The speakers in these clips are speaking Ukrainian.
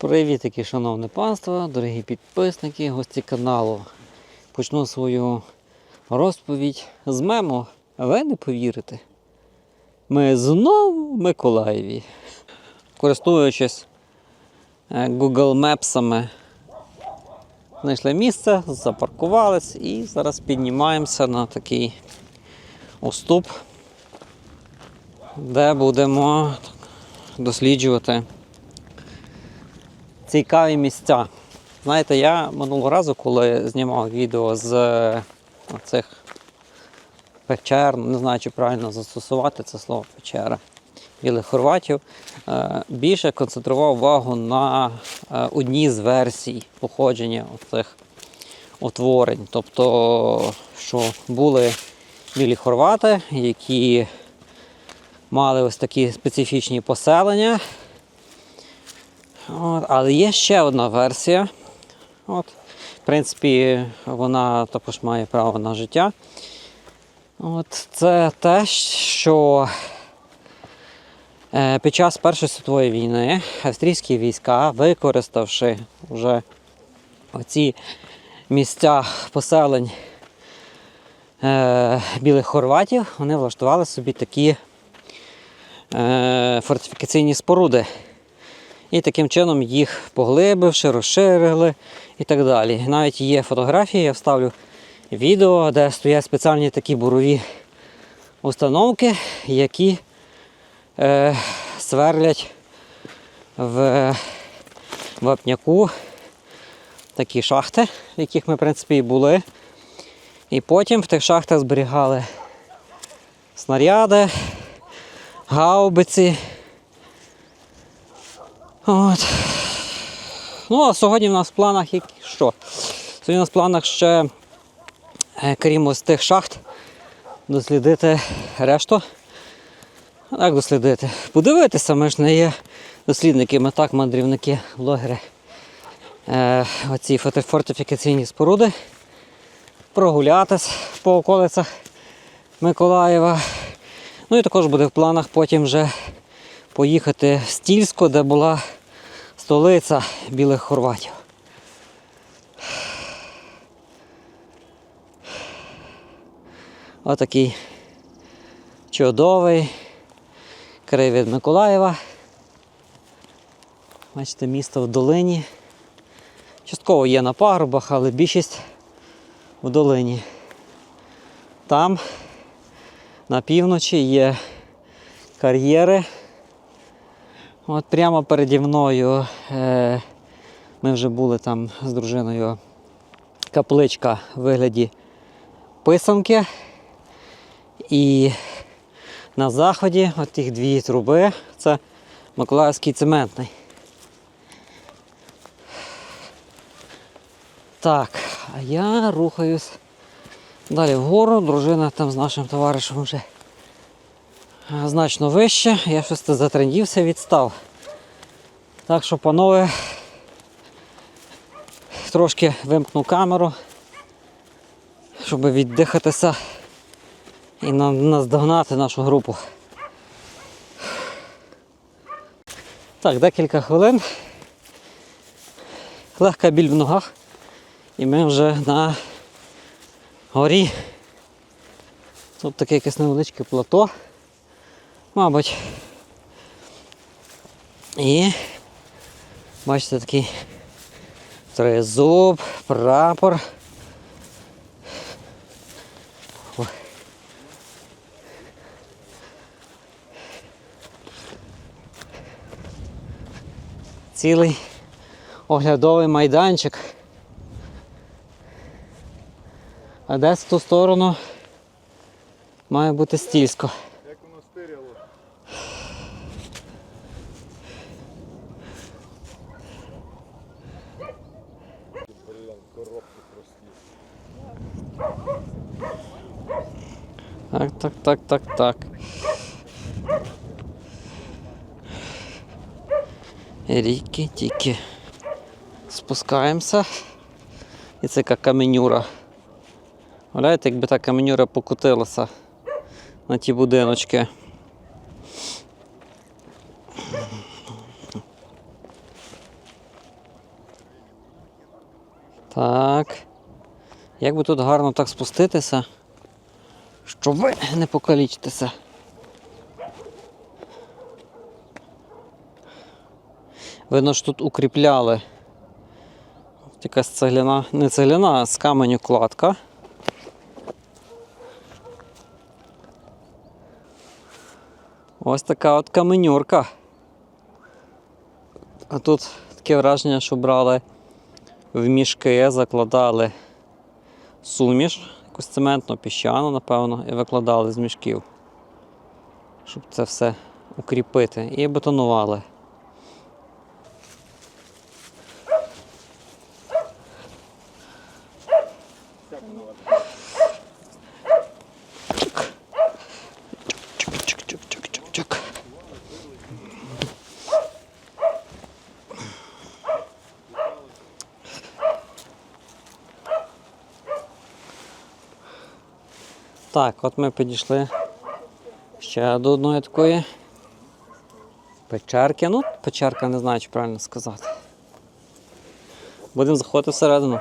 Привіт, шановне панство, дорогі підписники, гості каналу. Почну свою розповідь з мему. Ви не повірите. Ми знову в Миколаєві. Користуючись е, Google Maps, знайшли місце, запаркувались і зараз піднімаємося на такий уступ, де будемо досліджувати цікаві місця. Знаєте, я минулого разу, коли знімав відео з е, цих печер, не знаю, чи правильно застосувати це слово печера білих хорватів, е, більше концентрував увагу на е, одній з версій походження цих утворень. Тобто, що були білі хорвати, які мали ось такі специфічні поселення. От, але є ще одна версія. От, в принципі, вона також має право на життя. От, це те, що е, під час Першої світової війни австрійські війська, використавши вже оці місця поселень е, білих хорватів, вони влаштували собі такі е, фортифікаційні споруди. І таким чином їх поглибивши, розширили і так далі. Навіть є фотографії, я вставлю відео, де стоять спеціальні такі бурові установки, які е, сверлять в вапняку такі шахти, в яких ми, в принципі, і були. І потім в тих шахтах зберігали снаряди, гаубиці. От. Ну, а сьогодні в нас в планах які- що? Сьогодні у нас в планах ще, е, крім ось тих шахт, дослідити решту. А Як дослідити? Подивитися, ми ж не є дослідники, ми так, мандрівники, блогери. Е, оці фортифікаційні споруди. Прогулятись по околицях Миколаєва. Ну і також буде в планах потім вже поїхати в Стільську, де була столиця білих хорватів. Отакий чудовий краєвид Миколаєва. Бачите, місто в долині. Частково є на пагорбах, але більшість в долині. Там на півночі є кар'єри. От прямо переді мною е, ми вже були там з дружиною. Капличка в вигляді писанки. І на заході от тих дві труби це Миколаївський цементний. Так, а я рухаюсь далі вгору. Дружина там з нашим товаришем вже значно вище. Я щось затрендівся, відстав. Так що, панове, трошки вимкну камеру, щоб віддихатися і наздогнати нашу групу. Так, декілька хвилин. Легка біль в ногах. І ми вже на горі. Тут таке якесь невеличке плато. Мабуть. І бачите такий тризуб, прапор. Цілий оглядовий майданчик. А десь в ту сторону має бути стільсько. Як воно стиряло. Блін, коробки прості. Так, так, так, так, так. Ріки, тільки спускаємося. І це яка каменюра. Гляньте, якби та каменюра покотилася на ті будиночки. Так. Як би тут гарно так спуститися, щоб ви не покалічитися. Видно, що тут укріпляли. Якась цегляна, не цегляна, а з каменю кладка. Ось така от каменюрка. А тут таке враження, що брали в мішки, закладали суміш, якусь цементну піщану, напевно, і викладали з мішків, щоб це все укріпити. І бетонували. Так, от ми підійшли ще до одної такої печерки. Ну, печерка не знаю, чи правильно сказати. Будемо заходити всередину.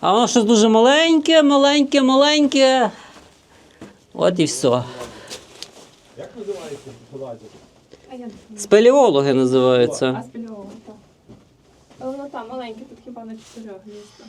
А воно щось дуже маленьке, маленьке, маленьке. От і все. Як називається? А називаються. а спільового, так. Але воно там маленьке, тут хіба на чотирьох місто.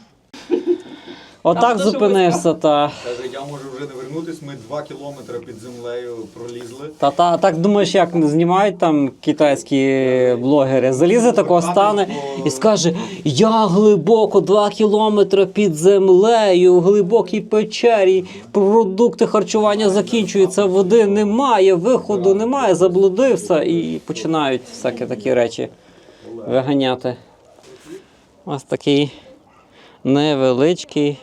Отак дуже зупинився, та. Каже, я можу вже не вернутись, ми два кілометри під землею пролізли. Та, та так думаєш, як не знімають там китайські блогери. Залізе такого стане і скаже: Я глибоко 2 кілометри під землею, в глибокій печері, продукти харчування закінчуються, води немає, виходу немає, заблудився і починають всякі такі речі виганяти. Ось такий невеличкий.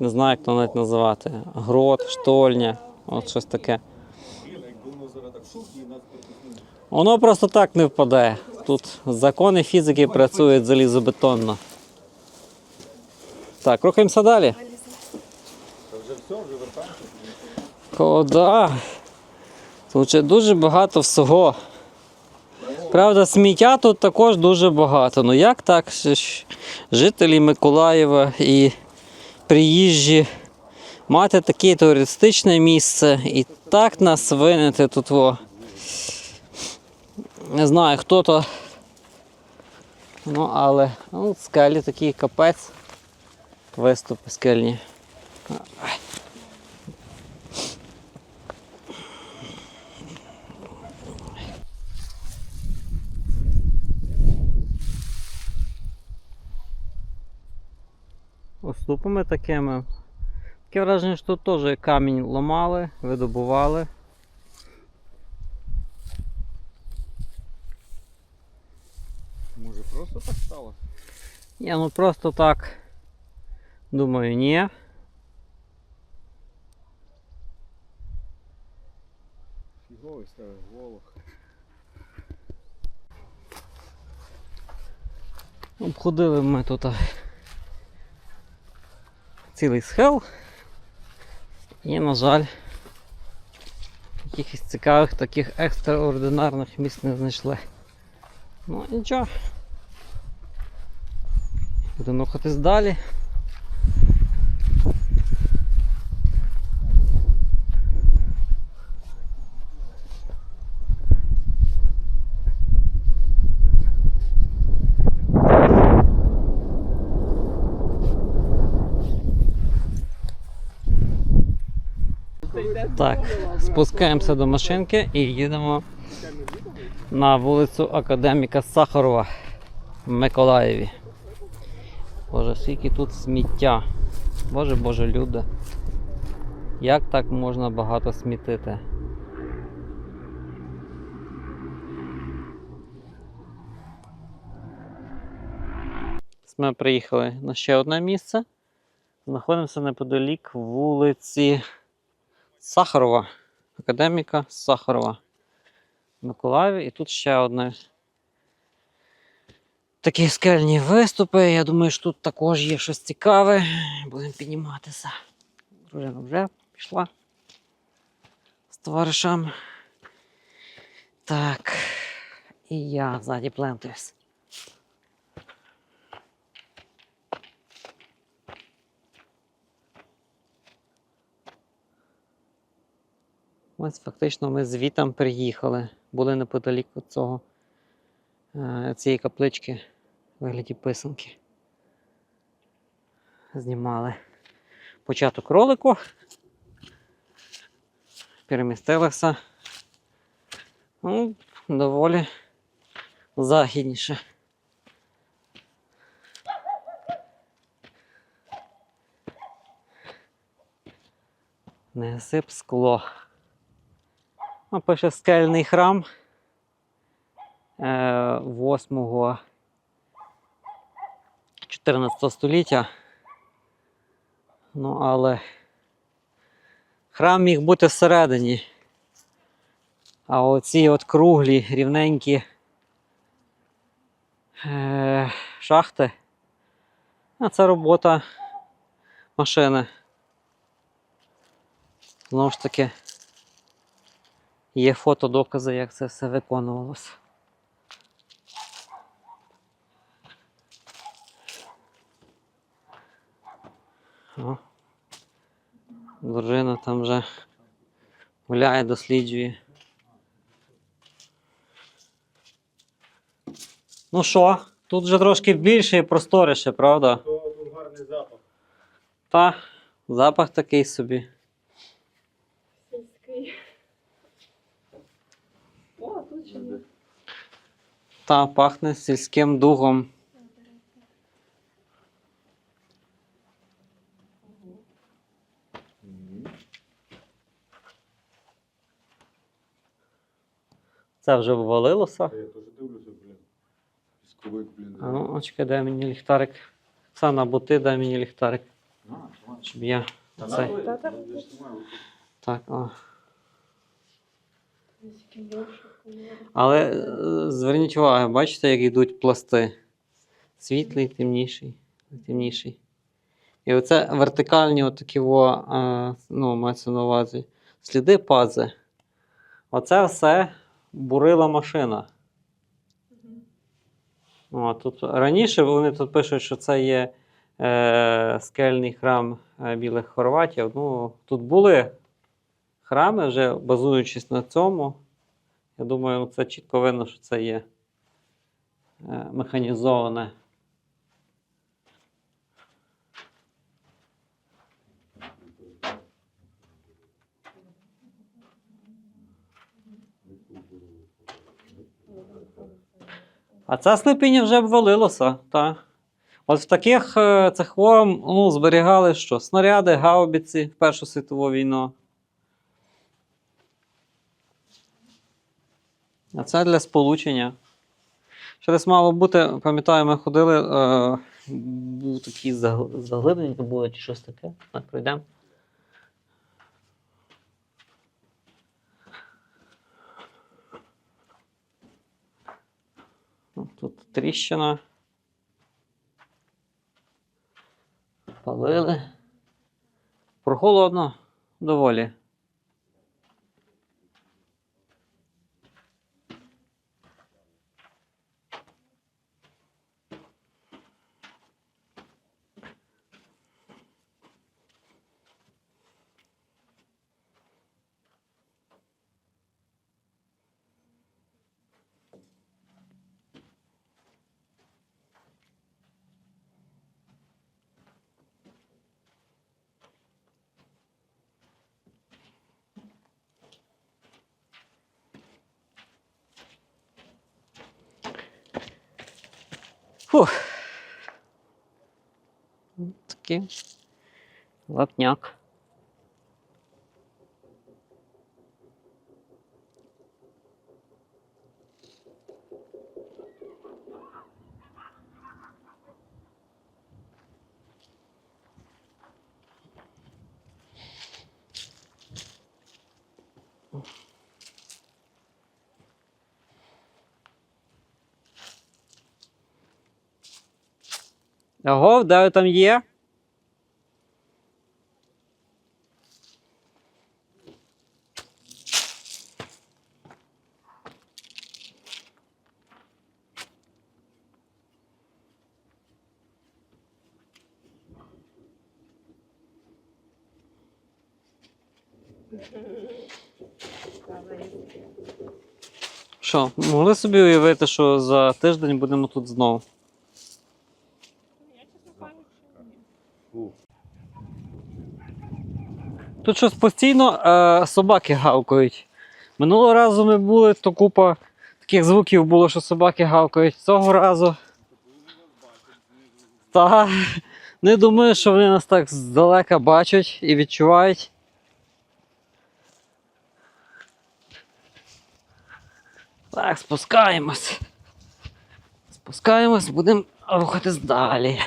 Не знаю, як то навіть називати. Грот, штольня, от щось таке. Воно просто так не впаде. Тут закони фізики працюють залізобетонно. Так, рухаємося далі. Вже все, вже вертаємося. О, да. Тут ще дуже багато всього. Правда, сміття тут також дуже багато. Ну як так? Жителі Миколаєва і приїжджі мати таке туристичне місце і так нас винити тут. Во. Не знаю, хто то. Ну, але ну, скелі такий капець. Виступи скельні. Уступами такими. Таке враження, що тут теж камінь ламали, видобували. Може просто так стало? Ні, ну просто так. Думаю, ні. Фіговий ставив волох. Обходили ми тут цілий схил. І, на жаль, якихось цікавих таких екстраординарних місць не знайшли. Ну нічого. Будемо рухатись далі. Так, спускаємося до машинки і їдемо на вулицю Академіка Сахарова в Миколаєві. Боже, скільки тут сміття. Боже, боже, люди. Як так можна багато смітити? Ми приїхали на ще одне місце. Знаходимося неподалік вулиці Сахарова. Академіка Сахарова. В Миколаєві. І тут ще одне. Такі скельні виступи. Я думаю, що тут також є щось цікаве. Будемо підніматися. Дружина вже пішла з товаришем. Так. І я ззаді плентаюсь. Ось фактично ми звітом приїхали. Були неподалік від цього, е, цієї каплички в вигляді писанки. Знімали початок ролику. Перемістилися. Ну, доволі західніше. Не сип скло. Пише скельний храм е, 8 14 століття. Ну, але храм міг бути всередині. А оці от круглі, рівненькі е, шахти. А це робота машини. Знову ж таки, є фотодокази, як це все виконувалося. О. Дружина там вже гуляє, досліджує. Ну що, тут вже трошки більше і просторише, правда? Тут гарний запах. Та, запах такий собі. Сільський. О, тут ще є. Та, пахне сільським духом. Це вже ввалилося. Я теж дивлюся, блін. Пісковик, блін. А ну, чекай, дай мені ліхтарик. Оксана, бо ти дай мені ліхтарик, щоб я. Цей. Так, о. Але е, зверніть увагу, бачите, як йдуть пласти. Світлий, темніший, темніший. І оце вертикальні отакі во, е, ну, мається на увазі, сліди пази. Оце все бурила машина. О, тут раніше вони тут пишуть, що це є е, скельний храм е, білих хорватів. Ну, тут були храми, вже базуючись на цьому. Я думаю, це чітко видно, що це є е, механізоване. А це слепіння вже обвалилося, так. От в таких е, цехом ну, зберігали що? Снаряди, гаубиці в Першу світову війну. А це для сполучення. Десь мало бути, пам'ятаю, ми ходили, е, був загл- заглиблення, було чи щось таке. Так, пройдемо. Ну, Тут тріщина. Палили. Прохолодно доволі. Фух. Такий лапняк. Аго, де ви там є? Що, могли собі уявити, що за тиждень будемо тут знову? Тут щось постійно е, собаки гавкають. Минулого разу ми були, то купа таких звуків було, що собаки гавкають. Цього разу. Та не думаю, що вони нас так здалека бачать і відчувають. Так, спускаємось. Спускаємось, будемо рухатись далі.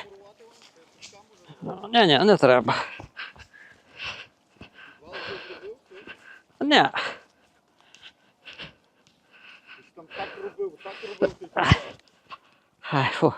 Ні, ні, не треба. Ні. Там так робив, так робив. Ай, фу.